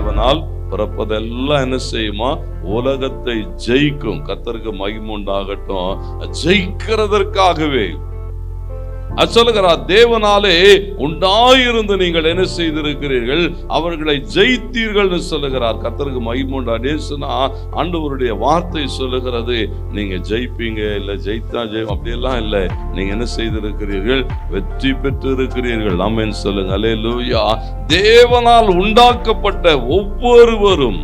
தேவனால் பிறப்பதெல்லாம் என்ன செய்யுமா? உலகத்தை ஜெயிக்கும். கத்தருக்கு மகிமுண்டாகட்டும் ஜெயிக்கிறதற்காகவே. அது சொல்லுகிறார் தேவனாலே உண்டாயிருந்து நீங்கள் என்ன செய்திருக்கிறீர்கள்? அவர்களை ஜெயித்தீர்கள் சொல்லுகிறார். கத்தருக்கு மகிமுண்டாடேசுனா ஆண்டவருடைய வார்த்தை சொல்லுகிறது நீங்க ஜெயிப்பீங்க. இல்ல ஜெயித்தா ஜெய் அப்படியெல்லாம் இல்லை. நீங்க என்ன செய்திருக்கிறீர்கள்? வெற்றி பெற்று இருக்கிறீர்கள் ஆமென் சொல்லுங்க. அலே லூயா தேவனால் உண்டாக்கப்பட்ட ஒவ்வொருவரும்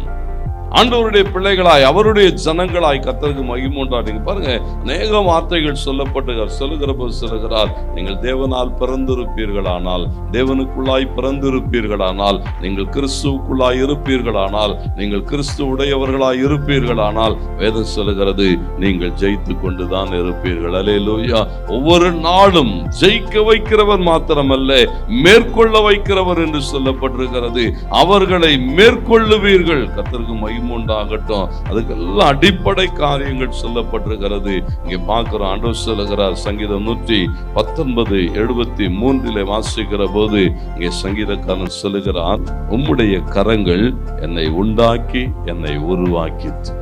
ஆண்டவருடைய பிள்ளைகளாய் அவருடைய ஜனங்களாய் கத்தருக்கு மகிமுண்டா நீங்க பாருங்க அநேக வார்த்தைகள் சொல்லப்பட்டு சொல்லுகிற போது சொல்லுகிறார் நீங்கள் தேவனால் பிறந்திருப்பீர்களானால் தேவனுக்குள்ளாய் பிறந்திருப்பீர்களானால் நீங்கள் கிறிஸ்துவுக்குள்ளாய் இருப்பீர்களானால் நீங்கள் கிறிஸ்து உடையவர்களாய் இருப்பீர்களானால் வேதம் சொல்லுகிறது நீங்கள் ஜெயித்து கொண்டுதான் இருப்பீர்கள். அலேலூயா ஒவ்வொரு நாளும் ஜெயிக்க வைக்கிறவர் மாத்திரமல்ல மேற்கொள்ள வைக்கிறவர் என்று சொல்லப்பட்டிருக்கிறது. அவர்களை மேற்கொள்ளுவீர்கள். கத்தருக்கு உண்டாகட்டும். அதுக்கெல்லாம் அடிப்படை காரியங்கள் சொல்லப்பட்டிருக்கிறது. இங்கே பார்க்கிறோம் ஆண்டவர் சொல்லுகிறார் சங்கீதம் நூற்றி பத்தொன்பது எழுபத்தி மூன்றில் வாசிக்கிற போது இங்கே சங்கீதக்காரன் சொல்லுகிறார் உம்முடைய கரங்கள் என்னை உண்டாக்கி என்னை உருவாக்கித்து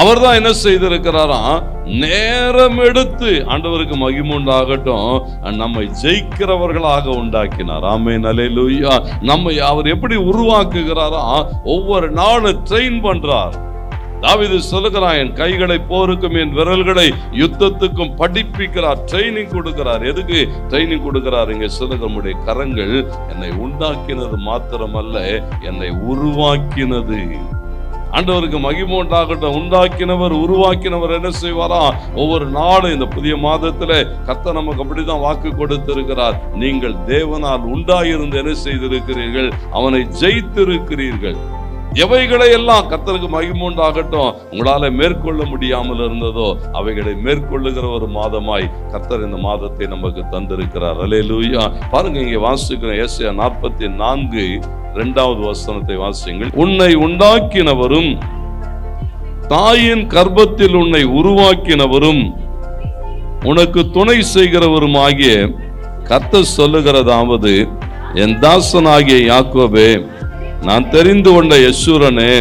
அவர் தான் என்ன செய்திருக்கிறாராம் நேரம் எடுத்து ஆண்டவருக்கு மகிமுண்டாகட்டும் நம்மை ஜெயிக்கிறவர்களாக உண்டாக்கினார். ஆமே நலேலூயா நம்மை அவர் எப்படி உருவாக்குகிறாரா? ஒவ்வொரு நாளும் ட்ரெயின் பண்றார். தாவிது சொல்லுகிறான் என் கைகளை போருக்கும் என் விரல்களை யுத்தத்துக்கும் படிப்பிக்கிறார். ட்ரைனிங் கொடுக்கிறார். எதுக்கு ட்ரைனிங் கொடுக்கிறார்? இங்க சொல்லுகிறமுடைய கரங்கள் என்னை உண்டாக்கினது மாத்திரமல்ல என்னை உருவாக்கினது. ஆண்டவருக்கு மகிமை உண்டாகட்டும். உண்டாக்கினவர் உருவாக்கினவர் என்ன செய்வாரா? ஒவ்வொரு நாளும் இந்த புதிய மாதத்துல கர்த்தர் நமக்கு அப்படிதான் வாக்கு கொடுத்திருக்கிறார். நீங்கள் தேவனால் உண்டாயிருந்து என்ன செய்திருக்கிறீர்கள்? அவனை ஜெயித்திருக்கிறீர்கள். எவைகளை எல்லாம் கத்தருக்கு மகிமுண்டாகட்டும் உங்களால மேற்கொள்ள முடியாமல் இருந்ததோ அவைகளை மேற்கொள்ளுகிற ஒரு மாதமாய் கத்தர் இந்த மாதத்தை நமக்கு தந்திருக்கிறார். அலே லூயா பாருங்க இங்க வாசிக்கிறோம் ஏசியா நாற்பத்தி நான்கு இரண்டாவது வசனத்தை வாசியுங்கள். உன்னை உண்டாக்கினவரும் தாயின் கர்ப்பத்தில் உன்னை உருவாக்கினவரும் உனக்கு துணை செய்கிறவரும் ஆகிய கத்த சொல்லுகிறதாவது என் தாசனாகிய யாக்கோபே நான் தெரிந்து கொண்ட யசூரனே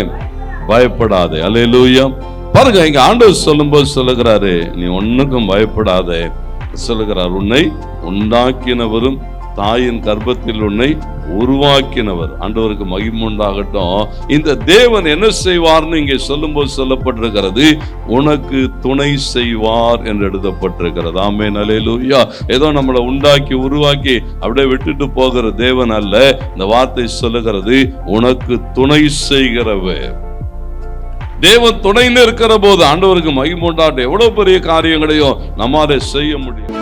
பயப்படாதே. அல்லேலூயா பாருங்க இங்க ஆண்டவர் சொல்லும்போது சொல்லுகிறாரு நீ ஒன்னுக்கும் பயப்படாதே. சொல்லுகிறார் உன்னை உண்டாக்கினவரும் தாயின் கர்ப்பத்தில் உன்னை உருவாக்கினவர். ஆண்டவருக்கு மகிமுண்டாகட்டும் இந்த தேவன் என்ன செய்வார்னு இங்கே சொல்லும்போது சொல்லப்பட்டிருக்கிறது. உனக்கு துணை செய்வார் என்று எழுதப்பட்டிருக்கிறது. ஆமே நலையிலூயா ஏதோ நம்மளை உண்டாக்கி உருவாக்கி அப்படியே விட்டுட்டு போகிற தேவன் அல்ல. இந்த வார்த்தை சொல்லுகிறது உனக்கு துணை செய்கிறவர். தேவன் துணைன்னு இருக்கிற போது ஆண்டவருக்கு மகிமுண்டாட்டம் எவ்வளவு பெரிய காரியங்களையும் நம்மால செய்ய முடியும்.